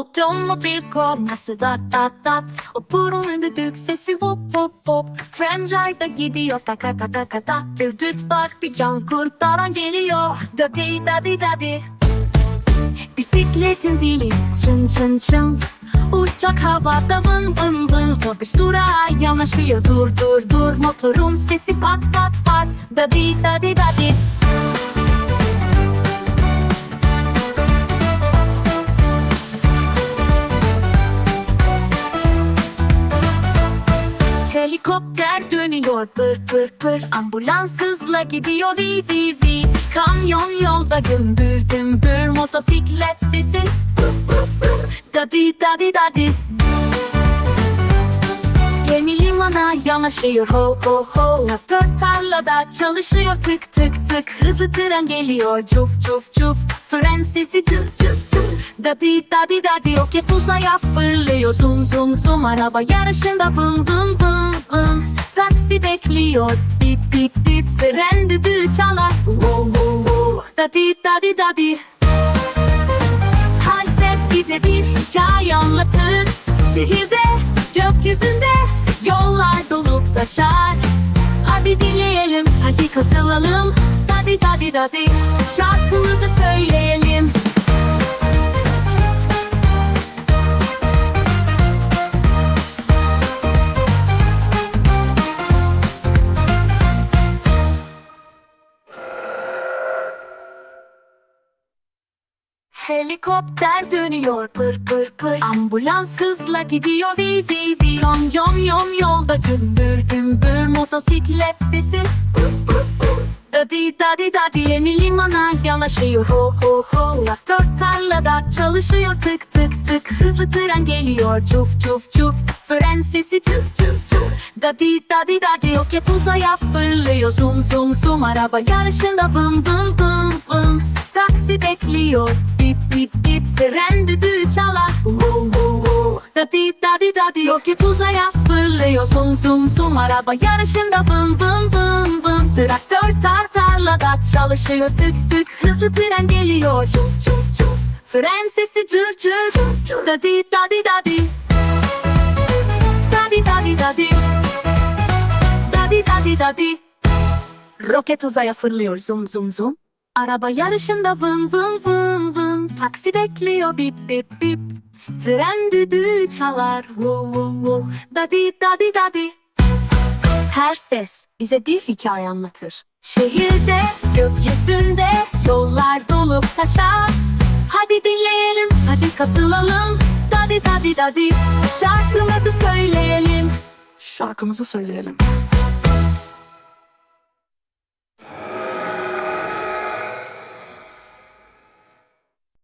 Otomobil nasıl dat dat dat O burunun düdük sesi hop hop hop. Tren rayda gidiyor ta ta ta ta ta ta Düdüt bak bir can kurtaran geliyor. Dadi dadi dadi Bisikletin zili çın çın çın. Uçak havada vın vın vın. Otobüs durağa yanaşıyor. Dur dur dur Motorun sesi pat pat pat. Dadi dadi dadi Helikopter dönüyor pır pır pır. Ambulans hızla gidiyor vi vi vi. Kamyon yolda gümbür gümbür. Motosiklet sesi Dadi dadi dadi yanaşıyor ho ho ho. Traktör tarlada çalışıyor tık tık tık. Hızlı tren geliyor cuf cuf cuf. Fren sesi cık cık cık Dadi dadi dadi roket uzaya fırlıyor. Zum zum zum araba yarışında vın vın vın vın Taksi bekliyor bip bip bip. Tren düdüğü çalar. Wow wow wow Dadi dadi dadi. Her ses bize bir hikaye anlatır. Şehirde, gökyüzünde taşar. Hadi dinleyelim, hadi katılalım. Dadi dadi dadi şarkımızı söyleyelim. Helikopter dönüyor pır pır pır. Ambulans hızla gidiyor vi vi vi Yom yom yom yolda gümbür Motosiklet sesi. Dadi dadi dadi yeni limana yanaşıyor. Ho ho ho. Traktör tarlada çalışıyor. Tık tık tık. Hızlı tren geliyor. Cuf cuf cuf Fren sesi. Cık cık cık Dadi dadi dadi roket uzaya fırlıyor. Zum zum zum. Araba yarışında vın vın vın vın Taksi bekliyor. Bip bip bip. Tren düdüğü çalar wow wow Dadi dadi dadi roket uzaya fırlıyor Zum zum zum araba yarışında vın vın vın vın. Traktör tar tarlada çalışıyor tık tık. Hızlı tren geliyor çuf çuf çuf Fren sesi cır cır cır Dadi dadi dadi Dadi dadi dadi Dadi dadi dadi Roket uzaya fırlıyor zum zum zum Araba yarışında vın vın vın Taksi bekliyor bip bip bip. Tren düdüğü çalar vu vu vu Dadi dadi dadi. Her ses bize bir hikaye anlatır. Şehirde, gökyüzünde Yollar dolup taşar. Hadi dinleyelim, hadi katılalım. Dadi dadi dadi. Şarkımızı söyleyelim. Şarkımızı söyleyelim.